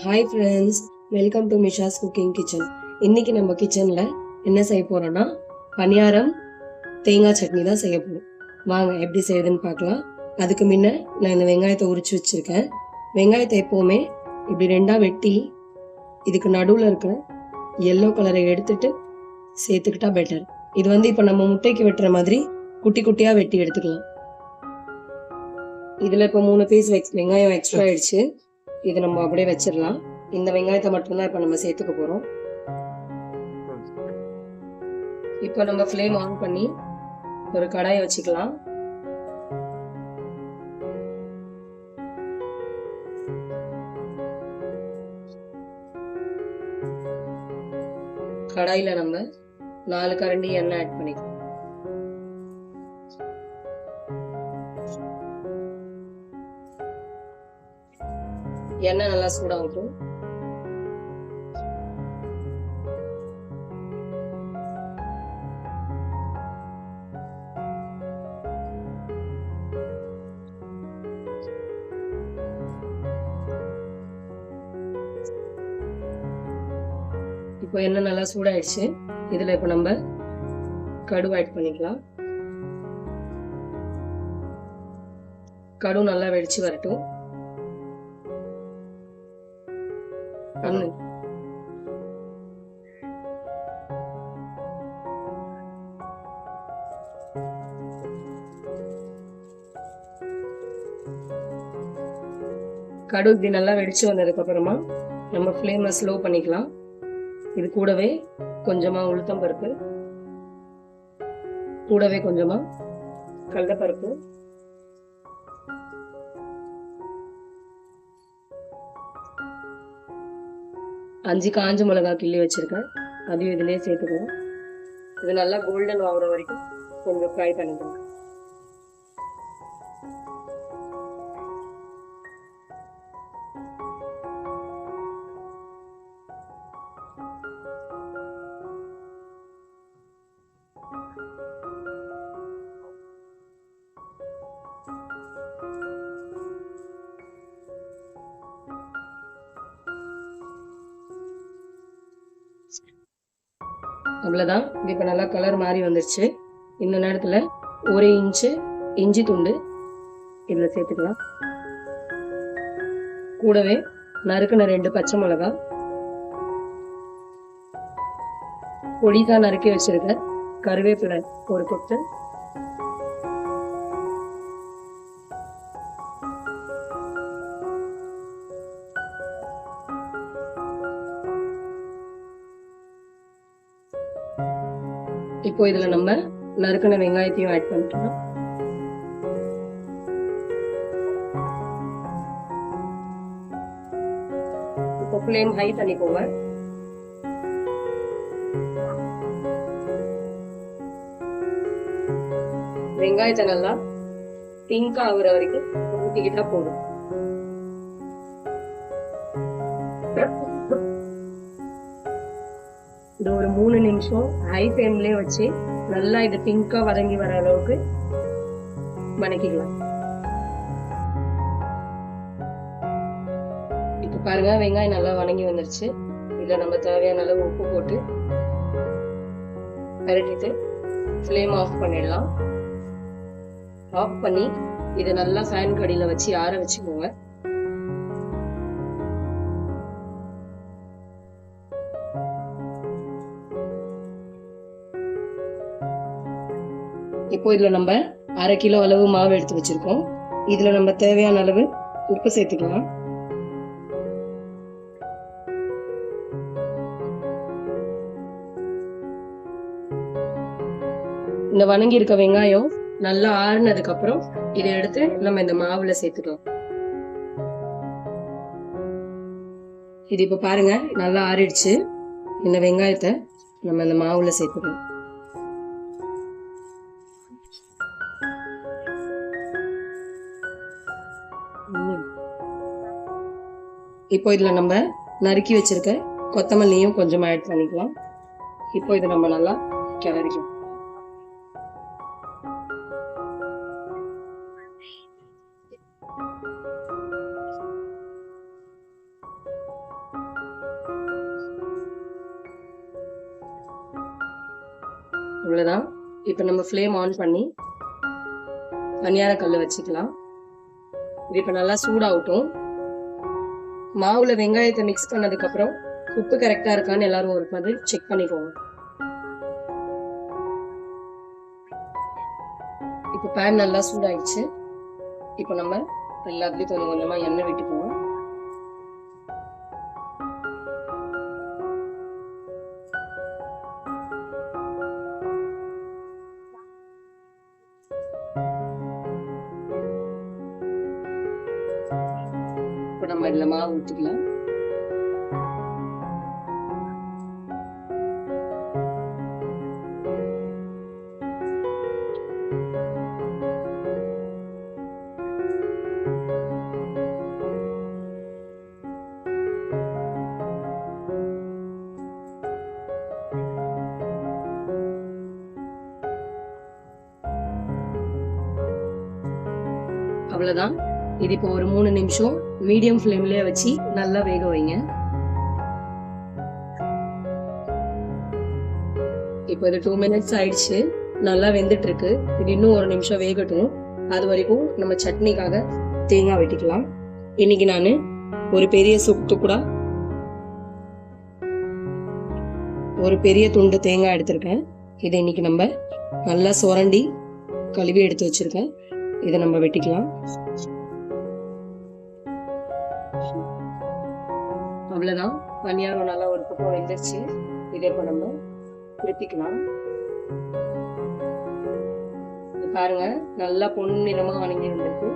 Hi friends welcome to Misha's cooking kitchen இன்னைக்கு நம்ம கிச்சனில் என்ன செய்ய போகிறோன்னா பணியாரம் தேங்காய் சட்னி தான் செய்ய போகிறோம் வாங்க எப்படி செய்யுதுன்னு பார்க்கலாம். அதுக்கு முன்ன நான் இந்த வெங்காயத்தை உரிச்சு வச்சுருக்கேன். வெங்காயத்தை எப்போவுமே இப்படி ரெண்டாக வெட்டி இதுக்கு நடுவில் இருக்க எல்லோ கலரை எடுத்துட்டு சேர்த்துக்கிட்டா பெட்டர் இது வந்து இப்போ நம்ம முட்டைக்கு வெட்டுற மாதிரி குட்டி குட்டியாக வெட்டி எடுத்துக்கலாம். இதில் இப்போ மூணு பீஸ் வெங்காயம் எக்ஸ்ட்ரா ஆயிடுச்சு. இது நம்ம அப்படியே வச்சிடலாம். இந்த வெங்காயத்தை மட்டும்தான் இப்போ நம்ம சேர்த்துக்க போகிறோம் இப்போ நம்ம ஃப்ளேம் ஆன் பண்ணி ஒரு கடாயை வச்சுக்கலாம். கடாயில நம்ம நாலு கரண்டி எண்ணெய் ஆட் பண்ணிக்கலாம். எண்ணெய் நல்லா சூடாகட்டும் இப்போ எண்ணெய் நல்லா சூடாயிடுச்சு. இதுல இப்போ நம்ம கடுகு ஆட் பண்ணிக்கலாம். கடுகு நல்லா வெடிச்சு வரட்டும். கண்ணு கடுகு இப்படி நல்லா வெடிச்சு வந்ததுக்கு அப்புறமா நம்ம ஃப்ளேமை ஸ்லோ பண்ணிக்கலாம். இது கூடவே கொஞ்சமா உளுத்தம் பருப்பு கூடவே கொஞ்சமா கடலைப்பருப்பு அஞ்சு காஞ்ச மிளகா கிள்ளி வச்சுருக்கேன். அதையும் இதிலே சேர்த்துக்கணும். இது நல்லா கோல்டன் ஆகிற வரைக்கும் கொஞ்சம் ஃப்ரை பண்ணிக்கலாம் அவ்வளோதான் இப்போ நல்லா கலர் மாறி வந்துருச்சு. இந்த நேரத்தில் ஒரு இன்ச்சு இஞ்சி துண்டு இதில் சேர்த்துக்கலாம். கூடவே நறுக்கின ரெண்டு பச்சை மிளகா. பொடிதான் நறுக்கி வச்சிருக்க கருவேப்பிலை ஒரு கொத்து. இப்போ இதுல நம்ம நறுக்கின வெங்காயத்தையும் ஆட் பண்ணிக்கலாம். இப்போ ஃப்ளேம் ஹை பண்ணிக்கோங்க. வெங்காயத்தை நல்லா பிங்க் ஆகுற வரைக்கும் ஊற்றிக்கிட்டா போதும். இந்த ஒரு மூணு நிமிஷம் ஹை ஃப்ளேம்லயே வச்சு நல்லா இது பிங்கா வதங்கி வர அளவுக்கு வணக்கிக்கலாம். இப்போ பாருங்க வெங்காயம் நல்லா வணங்கி வந்துருச்சு. இதுல நம்ம தேவையான அளவு உப்பு போட்டு பரட்டிட்டு ஃப்ளேம் ஆஃப் பண்ணிடலாம். ஆஃப் பண்ணி இதை நல்லா ஃபேன் கடியில் வச்சு ஆற வச்சுக்கோங்க. இப்போ இதில் நம்ம அரை கிலோ அளவு மாவு எடுத்து வச்சுருக்கோம். இதில் நம்ம தேவையான அளவு உப்பு சேர்த்துக்கலாம். இந்த வணங்கி இருக்க வெங்காயம் நல்லா ஆறுனதுக்கு அப்புறம் இதை எடுத்து நம்ம இந்த மாவுல சேர்த்துக்கலாம். இது இப்ப பாருங்க நல்லா ஆறிடுச்சு. இந்த வெங்காயத்தை நம்ம இந்த மாவுல சேர்த்துக்கலாம். இப்போ இதில் நம்ம நறுக்கி வச்சிருக்க கொத்தமல்லியும் கொஞ்சமாக ஆட் பண்ணிக்கலாம். இப்போ இதை நம்ம நல்லா கிளறிக்கணும் இவ்வளோதான் இப்போ நம்ம ஃப்ளேம் ஆன் பண்ணி பனியார கல் வச்சுக்கலாம். இது இப்போ நல்லா சூடாகட்டும். மாவுல வெங்காயத்தை மிக்ஸ் பண்ணதுக்கு அப்புறம் உப்பு கரெக்டா இருக்கான்னு எல்லாரும் ஒரு மாதிரி செக் பண்ணிக்கோங்க. இப்போ பேன் நல்லா சூடாயிடுச்சு. இப்போ நம்ம எல்லாத்துலேயும் கொஞ்சம் கொஞ்சமாக எண்ணெய் விட்டுக்குவோம் இப்போ நம்ம இதில் மாவு ஊற்றிக்கலாம் அவ்வளவுதான். இது இப்போ ஒரு மூணு நிமிஷம். மீடியம் ஃப்ளேம்லயே வச்சு நல்லா வேக வைங்க. இப்போ இது டூ மினிட்ஸ் ஆயிடுச்சு. நல்லா வெந்துட்டு இருக்கு இது இன்னும் ஒரு நிமிஷம் வேகட்டும். அது வரைக்கும் நம்ம சட்னிக்காக தேங்காய் வெட்டிக்கலாம். இன்னைக்கு நான் ஒரு பெரிய சுக்கு கூட ஒரு பெரிய துண்டு தேங்காய் எடுத்திருக்கேன். இதை இன்னைக்கு நம்ம நல்லா சுரண்டி கழுவி எடுத்து வச்சிருக்கேன். இதை நம்ம வெட்டிக்கலாம். அவ்வளவுதான். பனியாரம் நல்லா ஒரு பக்கம் வெந்துருச்சு இதே இப்போ நம்ம திருப்பிக்கலாம் பாருங்க நல்லா பொன்னிறமா வணங்கி வந்திருக்கு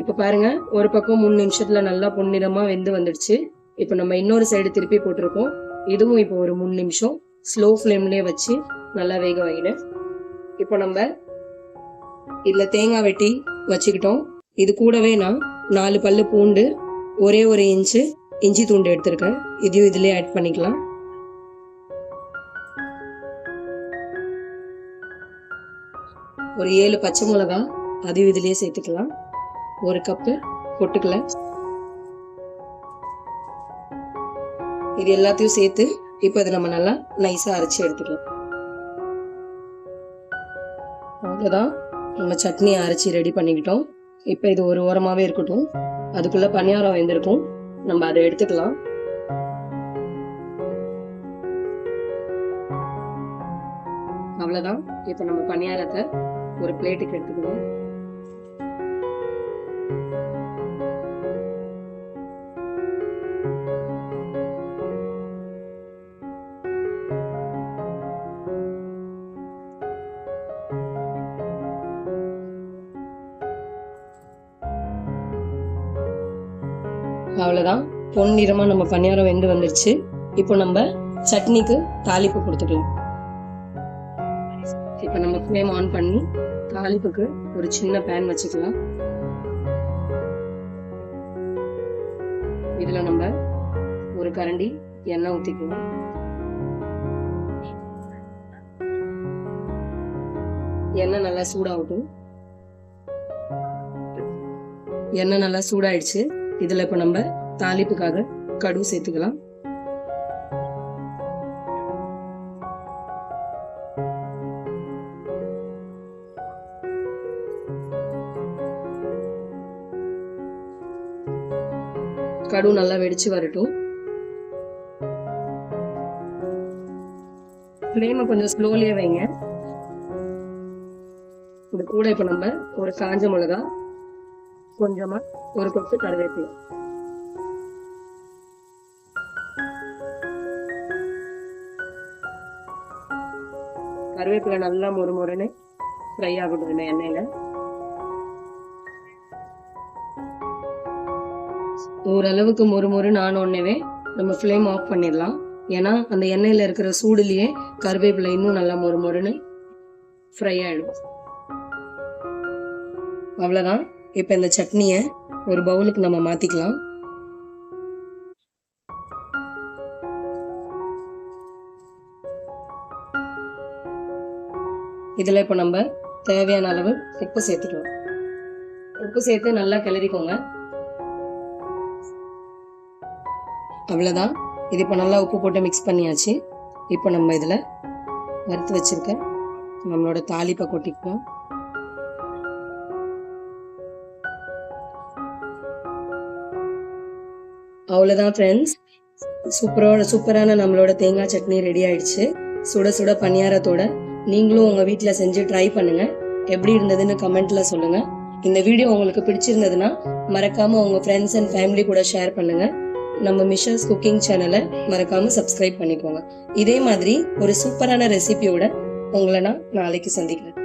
இப்ப பாருங்க ஒரு பக்கம் மூணு நிமிஷத்துல நல்லா பொன்னிறமா வெந்து வந்துடுச்சு. இப்ப நம்ம இன்னொரு சைடு திருப்பி போட்டிருக்கோம். இதுவும் இப்போ ஒரு மூணு நிமிஷம் ஸ்லோ ஃப்ளேம்லயே வச்சு நல்லா வேக வைங்க இப்போ நம்ம இதுல தேங்காய் வெட்டி வச்சுக்கிட்டோம். இது கூடவே நான் நாலு பல்லு பூண்டு ஒரே ஒரு இன்ச்சு இஞ்சி தூண்டு எடுத்திருக்கேன். இதையும் இதுலயே ஆட் பண்ணிக்கலாம். ஒரு ஏழு பச்சை மிளகா அதையும் இதுலயே சேர்த்துக்கலாம். ஒரு கப்பு பொட்டுக்கலை இது எல்லாத்தையும் சேர்த்து இப்போ அதை நம்ம நல்லா நைஸாக அரைச்சி எடுத்துக்கலாம். அவ்வளோதான் நம்ம சட்னி அரைச்சி ரெடி பண்ணிக்கிட்டோம். இப்போ இது ஒரு ஓரமாகவே இருக்கட்டும். அதுக்குள்ளே பணியாரம் வெந்திருக்கும். நம்ம அதை எடுத்துக்கலாம். அவ்வளோதான் இப்போ நம்ம பணியாரத்தை ஒரு பிளேட்டுக்கு எடுத்துக்குவோம் அவ்வளோதான் பொன்னிறமா நம்ம பணியாரம் வெந்து வந்துருச்சு. இப்போ நம்ம சட்னிக்கு தாளிப்பு கொடுத்துக்கலாம் இப்போ நம்ம ஃப்ளேம் ஆன் பண்ணி தாளிப்புக்கு ஒரு சின்ன பேன் வச்சுக்கலாம். இதில் நம்ம ஒரு கரண்டி எண்ணெய் ஊற்றிக்கலாம் எண்ணெய் நல்லா சூடாகட்டும். எண்ணெய் நல்லா சூடாயிடுச்சு. இதுல இப்ப நம்ம தாளிப்புக்காக கடுகு சேர்த்துக்கலாம். கடுகு நல்லா வெடிச்சு வரட்டும். ஃப்ளேமை கொஞ்சம் ஸ்லோலியே வைங்க. இது கூட இப்ப நம்ம ஒரு காஞ்ச மிளகா கொஞ்சமா ஒரு கொத்து கருவேப்பிலை. கருவேப்பிலை நல்லா மொறு மொறுன்னு ஃப்ரை ஆகட்டும் எண்ணெயில. ஓரளவுக்கு மொறு மொறுன்னு ஆன உடனே நம்ம ஃப்ளேம் ஆஃப் பண்ணிடலாம். ஏன்னா அந்த எண்ணெயில் இருக்கிற சூடுலேயே கருவேப்பிலை இன்னும் நல்லா மொறு மொறுன்னு ஃப்ரை ஆயிடும். அவ்வளோதான் இப்போ இந்த சட்னியை ஒரு பவுலுக்கு நம்ம மாற்றிக்கலாம் இதில் இப்போ நம்ம தேவையான அளவு உப்பு சேர்த்துக்கலாம். உப்பு சேர்த்து நல்லா கிளறிக்கோங்க. அவ்வளோதான் இது இப்போ நல்லா உப்பு போட்டு மிக்ஸ் பண்ணியாச்சு. இப்போ நம்ம இதில் வறுத்து வச்சுருக்க நம்மளோட தாளிப்பை கொட்டிக்கலாம். அவ்வளோதான் ஃப்ரெண்ட்ஸ் சூப்பரோட சூப்பரான நம்மளோட தேங்காய் சட்னி ரெடி ஆயிடுச்சு. சுட சுட பணியாரத்தோட நீங்களும் உங்கள் வீட்டில் செஞ்சு ட்ரை பண்ணுங்கள் எப்படி இருந்ததுன்னு கமெண்ட்ல சொல்லுங்கள் இந்த வீடியோ உங்களுக்கு பிடிச்சிருந்ததுன்னா மறக்காம உங்க ஃப்ரெண்ட்ஸ் அண்ட் ஃபேமிலி கூட ஷேர் பண்ணுங்க. நம்ம மிஷன்ஸ் குக்கிங் சேனலை மறக்காம சப்ஸ்கிரைப் பண்ணிக்கோங்க. இதே மாதிரி ஒரு சூப்பரான ரெசிபியோட உங்களை நான் நாளைக்கு சந்திக்கிறேன்.